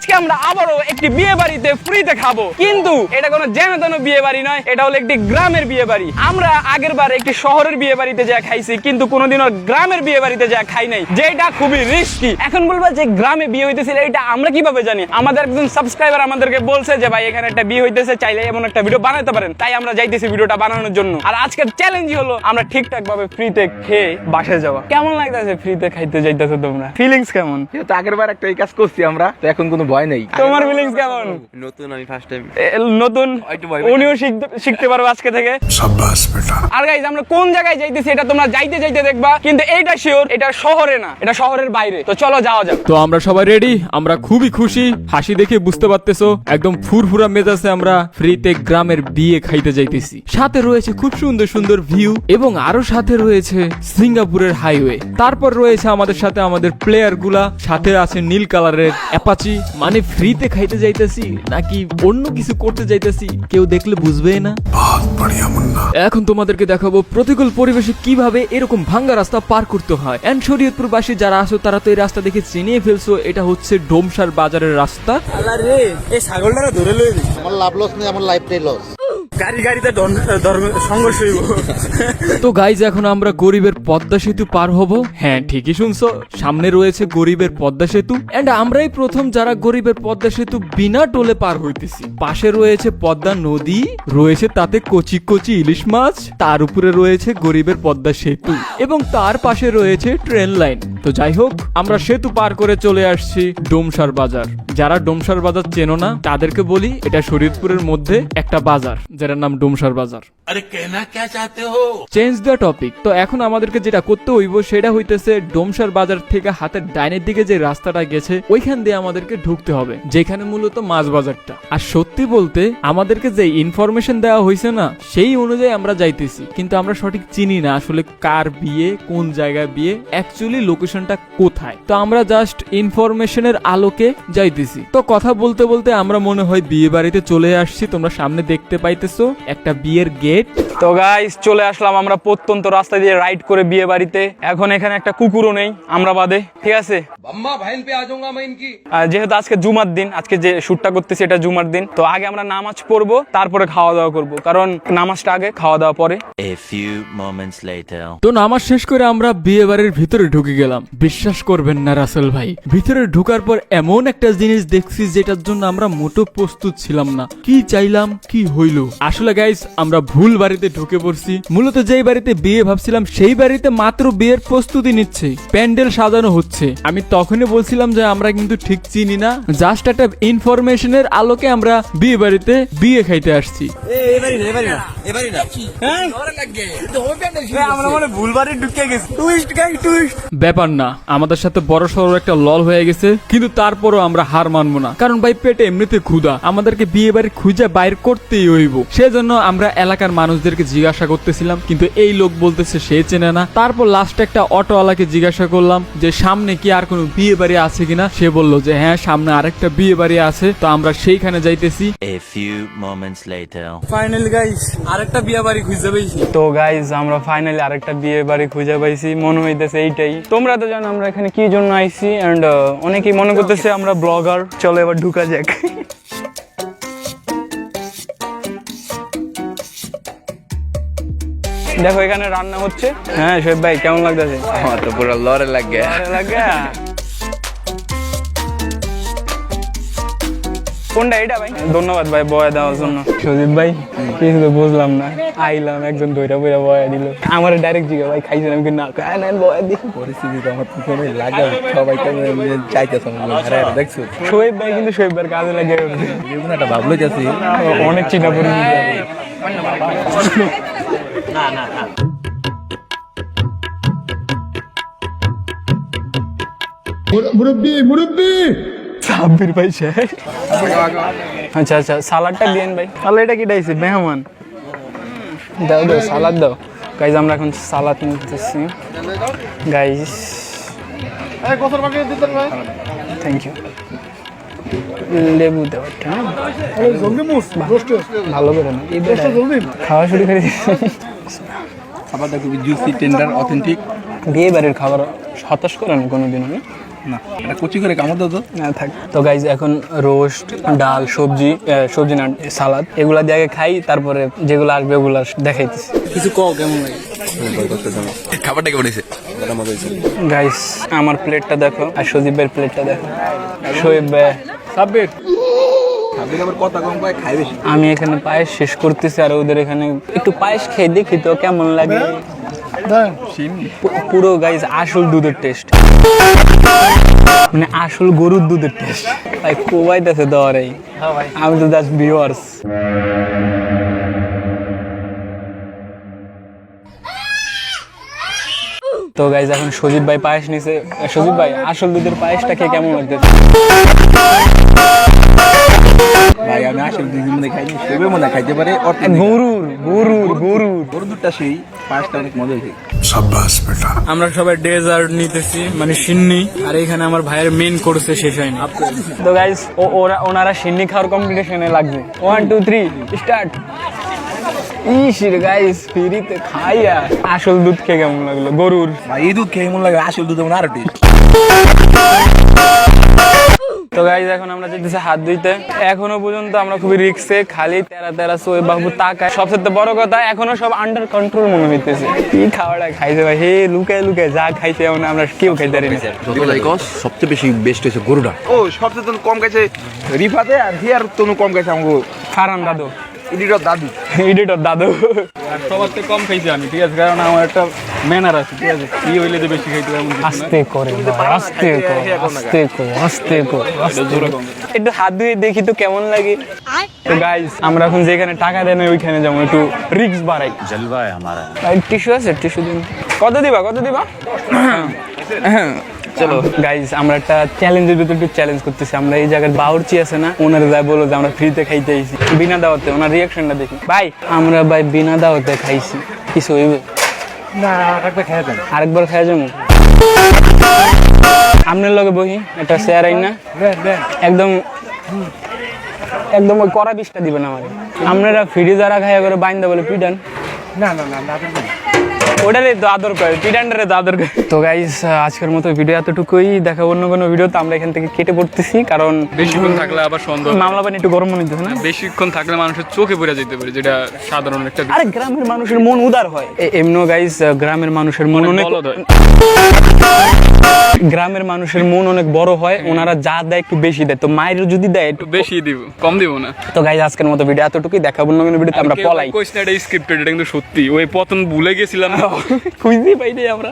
আজকে আমরা আবারও একটি বিয়ে বাড়িতে ফ্রিতে খাব। কিন্তু এটা কোনো যেন তেন বিয়ে বাড়ি নয়, এটা হলো একটি গ্রামের বিয়ে বাড়ি আমরা আগের বার একটি শহরের বিয়ে বাড়িতে যা খাইছি, কিন্তু কোনোদিনও গ্রামের বিয়ে বাড়িতে যা খাই নাই। যেটা খুবই রিস্কি এখন বলব যে গ্রামে বিয়ে হইতেছিল, এটা আমরা কীভাবে জানি? আমাদের একজন সাবস্ক্রাইবার আমাদেরকে বলছে যে, ভাই, এখানে একটা বিয়ে হইতেছে, চাইলে এমন একটা ভিডিও বানাতে পারেন। তাই আমরা যাইতেছি ভিডিওটা বানানোর জন্য। আর আজকের চ্যালেঞ্জ হলো, আমরা ঠিকঠাক ভাবে ফ্রিতে খেয়ে বাসায় যাওয়া। কেমন লাগতেছে ফ্রিতে খাইতে যাইতেছো তোমরা? ফিলিংস কেমন? যেহেতু আগের বার একটা এই কাজ করছি আমরা, তো এখন কোনো ভয় নেই। তোমার ফিলিংস কেমন? নতুন আমি ফার্স্ট টাইম নতুন? উনিও শিখতে পারবে আজকে থেকে। সাব্বাস বেটা। আর গাইজ আমরা কোন জায়গায় যাইতেছি এটা তোমরা যাইতে যাইতে দেখবা কিন্তু এইটা শিওর এটা শহরে না এটা শহরের বাইরে। তো চলো যাওয়া যাক। তো আমরা সবাই রেডি আমরা খুবই খুশি। হাসি দেখে বুঝতে পারতেছো একদম ফুরফুরা মেজাজে আমরা ফ্রিতে গ্রামের বিয়ে খাইতে যাইতেছি। সাথে রয়েছে খুব সুন্দর সুন্দর ভিউ এবং আরও সাথে রয়েছে সিঙ্গাপুরের হাইওয়ে তারপর রয়েছে আমাদের সাথে আমাদের প্লেয়ারগুলা সাথে আছে নীল কালারের অ্যাপাচি মানে ফ্রিতে খাইতে যাইতেছি নাকি অন্য কিছু করতে যাইতেছি কেউ দেখলে বুঝবে না? এখন তোমাদেরকে দেখাবো প্রতিকূল পরিবেশে কীভাবে এরকম ভাঙ্গা রাস্তা পার করতে হয়। এন্ড শরীয়তপুরবাসী যারা আসো তারা তো এই রাস্তা দেখে চিনিয়ে ফেলছো এটা হচ্ছে ডোমসার বাজারের রাস্তা। আল্লাহ রে এই ছাগলটা ধরে লই আমার লাভ লস নেই আমার লাইফটাই লস তো গাইজ এখন আমরা গরিবের পদ্মা সেতু পার হব। হ্যাঁ ঠিকই শুনছো। সামনে রয়েছে গরিবের পদ্মা সেতু। এন্ড আমরাই প্রথম যারা গরিবের পদ্মা সেতু বিনা টোলে পার হইতেছি। পাশে রয়েছে পদ্মা নদী, রয়েছে তাতে কচি কচি ইলিশ মাছ, তার উপরে রয়েছে গরিবের পদ্মা সেতু এবং তার পাশে রয়েছে ট্রেন লাইন। তো যাই হোক, আমরা সেতু পার করে চলে আসছি ডোমসার বাজার। যারা ডোমসার বাজার চেনো না, তাদেরকে বলি, এটা শরীয়তপুরের মধ্যে একটা বাজার যার নাম ডোমসার বাজার। আরে কেনা কে চাতে হো? চেঞ্জ দ্য টপিক তো এখন আমাদেরকে যেটা করতে হইব সেটা হইতেছে ডোমসার বাজার থেকে হাতের ডাইনের দিকে যে রাস্তাটা গেছে ওইখান দিয়ে আমাদেরকে ঢুকতে হবে যেখানে মূলত মাছ বাজারটা। আর সত্যি বলতে আমাদেরকে যে ইনফরমেশন দেওয়া হয়েছে না সেই অনুযায়ী আমরা যাইতেছি। কিন্তু আমরা সঠিক চিনি না আসলে কার বিয়ে কোন জায়গায় বিয়ে অ্যাকচুয়ালি লোকেশনটা কোথায়। তো আমরা জাস্ট ইনফরমেশনের আলোকে যাইতেছি। তো কথা বলতে বলতে আমরা মনে হয় বিয়ে বাড়িতে চলে আসছি তোমরা সামনে দেখতে পাইতেছো। একটা বিয়ের গেট তো গাইস চলে আসলাম আমরা প্রত্যন্ত রাস্তা দিয়ে রাইড করে বিয়ে বাড়িতে। এখন এখানে একটা কুকুরও নেই আমরা বাদে ঠিক আছে? যেহেতু আজকে জুমার দিন আজকে যে শুটটা করতেছি এটা জুমার দিন তো আগে আমরা নামাজ পড়ব তারপরে খাওয়া দাওয়া করব। কারণ নামাজটা আগে খাওয়া দাওয়া পরে. তো নামাজ শেষ করে আমরা বিয়ে বাড়ির ভিতরে ঢুকে গেলাম। বিশ্বাস করবেন না রাসেল ভাই ভিতরে ঢুকার পর এমন একটা জিনিস দেখছি যেটার জন্য আমরা মোটো প্রস্তুত ছিলাম না। কি চাইলাম কি হইল? আসলে গাইস আমরা ভুল বাড়িতে ঢুকে পড়ছি। মূলত যেই বাড়িতে বিয়ে ভাবছিলাম সেই বাড়িতে মাত্র বিয়ের প্রস্তুতি নিচ্ছে। প্যান্ডেল সাজানো হচ্ছে। আমি তখনই বলছিলাম যে আমরা কিন্তু ঠিক চিনি না। জাস্ট একটা ইনফরমেশনের আলোকে আমরা বিয়ে বাড়িতে বিয়ে খাইতে আসছি। ব্যাপার না আমাদের সাথে বড় সড়ো একটা লল হয়ে গেছে কিন্তু তারপরও আমরা হার মানবো না। কারণ ভাই পেটে এমনিতে ক্ষুধা। আমাদেরকে বিয়ে বাড়ি খুঁজে বাইর করতেই হইব। সেজন্য আমরা এলাকার মানুষদেরকে জিজ্ঞাসা করতেছিলাম কিন্তু এই লোক বলতেছে সে চেনে না। তারপর লাস্টে একটা অটোওয়ালাকে জিজ্ঞাসা করলাম যে সামনে কি আর কোনো বিয়ে বাড়ি আছে কিনা? সে বলল যে হ্যাঁ সামনে আরেকটা বিয়ে বাড়ি আছে তো আমরা সেইখানে যাইতেছি। A few moments later. তো গাইজ আমরা ফাইনালি আরেকটা বিয়ে বাড়ি খুঁজে পাইছি। মনে হইতেছে এইটাই। তোমরা তো জানো আমরা এখানে কি জন্য আইছি এন্ড অনেকেই মনে করতেছে আমরা ব্লগার চলো এবার ঢুকা যাক। দেখো এখানে রান্না হচ্ছে। হ্যাঁ শোয়েব ভাই কেমন লাগতেছে? আমার তো পুরো লড়ে লাগে। লাগে? কোনটা এটা ভাই? ধন্যবাদ ভাই বয়া দেওয়ার জন্য। সুদীপ ভাই কিছু তো বুঝলাম না। আইলাম একজন দইটা বইরা বয়া দিল। আমার ডাইরেক্ট জিগা ভাই খাইছেন? আমি কি না খাই না বয়া দি পরিস্থিতি তো আমার পিছনে লাগে। সবাই চাইতেছে দেখছ? শোয়েব ভাই কিন্তু শোয়েব ভাইয়ের কাজে লাগে। একটা ভাবলো যাচ্ছি অনেক চিন্তা না না না। মুরব্বি মুরব্বি! সাব্বির ভাই শেখ আচ্ছা আচ্ছা সালাডটা দিন ভাই। তাহলে এটা কি ডাইছে? মেহমান। দাও দাও সালাদ দাও। গাইজ আমরা এখন সালাদ নিতেছি। গাইজ থ্যাংক ইউ লেবু দেওয়াটা ভালো করে না। খাওয়া শুরু করে খাবারটা খুবই জুসি টেন্ডার অথেন্টিক বিয়ে বাড়ির খাবার হতাশ করে না কোনোদিন আমি না এটা কুচি করে কামড় দাও তো। না থাক। তো গাইজ এখন রোস্ট ডাল সবজি সবজি না সালাদ এগুলা দিয়ে খাই তারপরে যেগুলো আসবে ওগুলো দেখাইতেছি। কিছু কও কেমন লাগে? খাবারটা কেমন হয়েছে? গাইস আমার প্লেটটা দেখো আর সজীবের প্লেটটা দেখো। শোয়েব ভাই, সাব্বির। আমি এখানে পায়েস শেষ করতেছি আর ওদের এখানে একটু পায়েস খেয়ে দেখি তো কেমন লাগে। পুরো গাইজ আসল দুধের টেস্ট মানে আসল গরুর দুধের টেস্ট ভাই কোবাইতেছে দেওয়ার আমি তো জাস্ট ভিউয়ার্স তো গাইজ এখন সজীব ভাই পায়েস নিছে। সজীব ভাই আসল দুধের পায়েসটা খেয়ে কেমন লাগতেছে? না খাইতে পারে গরুর গরুর গরুর সেই পাঁচটা অনেক মজা হয়েছে আমরা সবাই ডেজার্ট নিতেছি মানে সিন্নি আর এখানে আমার ভাইয়ের মেন করছে শেষ হয়নি। তো গাইস ওরা ওনারা সিন্নি খাওয়ার কম্পিটিশনে লাগবে। ওয়ান টু থ্রি স্টার্ট ইসির গাইস ফিরিতে খাইয়া আসল দুধ খেয়ে কেমন লাগল? গরুর। ভাই এই দুধ খেয়ে কেমন লাগে? আসল দুধ আমার টেস্ট তো গাইজ এখন আমরা যেতেছি হাত ধুইতে। এখনও পর্যন্ত আমরা খুবই রিক্সে খালি তেরা তেরা সোয়ে বাবু তাকায়। সবচেয়ে বড় কথা এখনও সব আন্ডার কন্ট্রোল মনে হইতেছে। কি খাওয়াটা খাইছে ভাই? হে লুকায় লুকায় যা খাইছে এমন আমরা কেউ খাইতে পারি না। সবচেয়ে বেশি বেস্ট হয়েছে গরুটা। ও সবচেয়ে কম গেছে রিফাতে আর হিয়ার তনু কম খাইছে আমাকে ফারান দাদু। এডিটর দাদু। এডিটর দাদু। সবার থেকে কম খাইছি আমি ঠিক আছে? কারণ আমার একটা ম্যানার আছে ঠিক আছে? কি হইলে যে বেশি খাইতে এমন আস্তে করে আস্তে করে আস্তে করে আস্তে করে একটু হাত ধুয়ে দেখি তো কেমন লাগে। তো গাইস আমরা এখন যেখানে টাকা দেন ওইখানে যেমন একটু রিক্স বাড়াই। জলবা আমারা। টিস্যু আছে টিস্যু দিন। কত দিবা কত দিবা? হ্যাঁ। হ্যাঁ। চলো গাইস আমরা একটা চ্যালেঞ্জের ভিতরে একটু চ্যালেঞ্জ করতেছি। আমরা এই জায়গার বাউরচি আছে না ওনারা যা বলো যে আমরা ফ্রিতে খাইতে আইছি। বিনা দাওয়াতে ওনার রিয়াকশনটা দেখি। ভাই আমরা ভাই বিনা দাওয়াতে খাইছি। কিছু হইবে? আরেকবার খাই যাব? আপনার লগে বহি একটা শেয়ার আই না। একদম একদম ওই কড়া বিষটা দিবেন আমার আপনারা ফ্রি যারা খাইয়া করে বাইন্দা বলে পিডান ওটারে তো আদর করে পিডান্ডারে তো আদর করে। তো গাইস আজকের মতো ভিডিও এতটুকুই। দেখা অন্য কোনো ভিডিও তো আমরা এখান থেকে কেটে পড়তেছি কারণ বেশিক্ষণ থাকলে আবার সন্দেহ মামলা পানি একটু গরম মনে হইতেছে না? বেশিক্ষণ থাকলে মানুষের চোখে পড়ে যেতে পারে যেটা সাধারণ একটা আরে গ্রামের মানুষের মন উদার হয়। এমনো গাইস গ্রামের মানুষের মন অনেক গ্রামের মানুষের মন অনেক বড় হয় ওনারা যা দেয় একটু বেশি দেয়। তো মায়ের যদি দেয় একটু বেশি দিব কম দিব না। তো গাইজ আজকের মতো ভিডিও এতটুকুই। দেখাবো অন্য কোনো ভিডিওতে আমরা পলাই। কোয়েশ্চেন এটা স্ক্রিপ্টেড এটা কিন্তু সত্যি। ওই পতন ভুলে গেছিলাম। খুঁজতেই পাইনি আমরা।